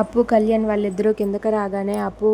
అప్పు కళ్యాణ్ వాళ్ళిద్దరూ కిందకి రాగానే అప్పు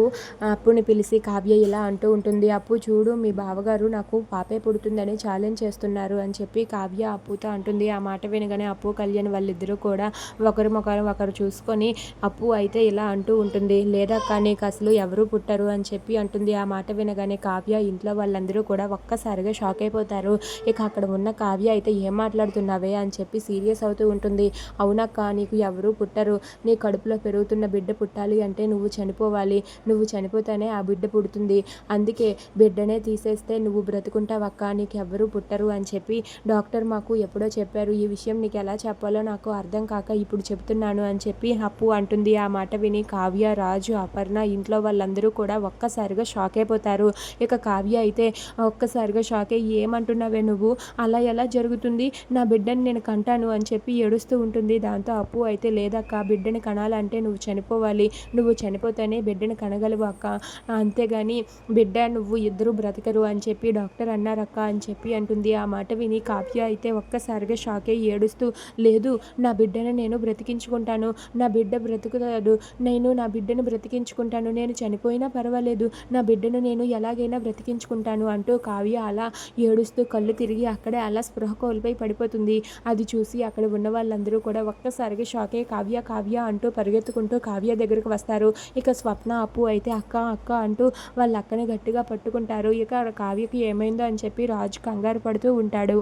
అప్పుని పిలిచి కావ్య ఇలా అంటూ ఉంటుంది అప్పు చూడు మీ బావగారు నాకు పాపే పుడుతుందని ఛాలెంజ్ చేస్తున్నారు అని చెప్పి కావ్య అప్పుతో అంటుంది. ఆ మాట వినగానే అప్పు కళ్యాణ్ వాళ్ళిద్దరూ కూడా ఒకరి ముఖాలు ఒకరు చూసుకొని అప్పు అయితే ఇలా అంటూ ఉంటుంది లేదా నీకు అసలు ఎవరు పుట్టరు అని చెప్పి అంటుంది. ఆ మాట వినగానే కావ్య ఇంట్లో వాళ్ళందరూ కూడా ఒక్కసారిగా షాక్ అయిపోతారు. ఇక అక్కడ ఉన్న కావ్య అయితే ఏం మాట్లాడుతున్నావే అని చెప్పి సీరియస్ అవుతూ ఉంటుంది. అవునక్క నీకు ఎవరు పుట్టరు నీ కడుపులో పెరుగు పెరుగుతున్న బిడ్డ పుట్టాలి అంటే నువ్వు చనిపోవాలి నువ్వు చనిపోతేనే ఆ బిడ్డ పుడుతుంది. అందుకే బిడ్డనే తీసేస్తే నువ్వు బ్రతుకుంటావక్క నీకు ఎవ్వరూ పుట్టరు అని చెప్పి డాక్టర్ మాకు ఎప్పుడో చెప్పారు. ఈ విషయం నీకు ఎలా చెప్పాలో నాకు అర్థం కాక ఇప్పుడు చెప్తున్నాను అని చెప్పి అప్పు అంటుంది. ఆ మాట విని కావ్య రాజు అపర్ణ ఇంట్లో వాళ్ళందరూ కూడా ఒక్కసారిగా షాక్ అయిపోతారు. ఇక కావ్య అయితే ఒక్కసారిగా షాక్ అయ్యి ఏమంటున్నావే నువ్వు? అలా ఎలా జరుగుతుంది? నా బిడ్డని నేను కంటాను అని చెప్పి ఏడుస్తూ ఉంటుంది. దాంతో అప్పు అయితే లేదక్క బిడ్డని కనాలంటే నువ్వు నువ్వు చనిపోవాలి. నువ్వు చనిపోతేనే బిడ్డని కనగలవు అక్క. అంతేగాని బిడ్డ నువ్వు ఇద్దరు బ్రతకరు అని చెప్పి డాక్టర్ అన్నారక్క అని చెప్పి అంటుంది. ఆ మాట విని కావ్య అయితే ఒక్కసారిగా షాక్ అయ్యి ఏడుస్తూ లేదు నా బిడ్డను నేను బ్రతికించుకుంటాను. నా బిడ్డ బ్రతుకుతాడు. నేను నా బిడ్డను బ్రతికించుకుంటాను. నేను చనిపోయినా పర్వాలేదు. నా బిడ్డను నేను ఎలాగైనా బ్రతికించుకుంటాను అంటూ కావ్య అలా ఏడుస్తూ కళ్ళు తిరిగి అక్కడే అలా స్పృహ కోల్పోయి పడిపోతుంది. అది చూసి అక్కడ ఉన్న వాళ్ళందరూ కూడా ఒక్కసారిగా షాక్ అయ్యి కావ్య కావ్య అంటూ పరిగెత్తుకుంటూ కావ్య దగ్గరకు వస్తారు. ఇక స్వప్న అప్పు అయితే అక్క అక్క అంటూ వాళ్ళ అక్కని గట్టిగా పట్టుకుంటారు. ఇక కావ్యకి ఏమైందో అని చెప్పి రాజు కంగారు పడుతూ ఉంటాడు.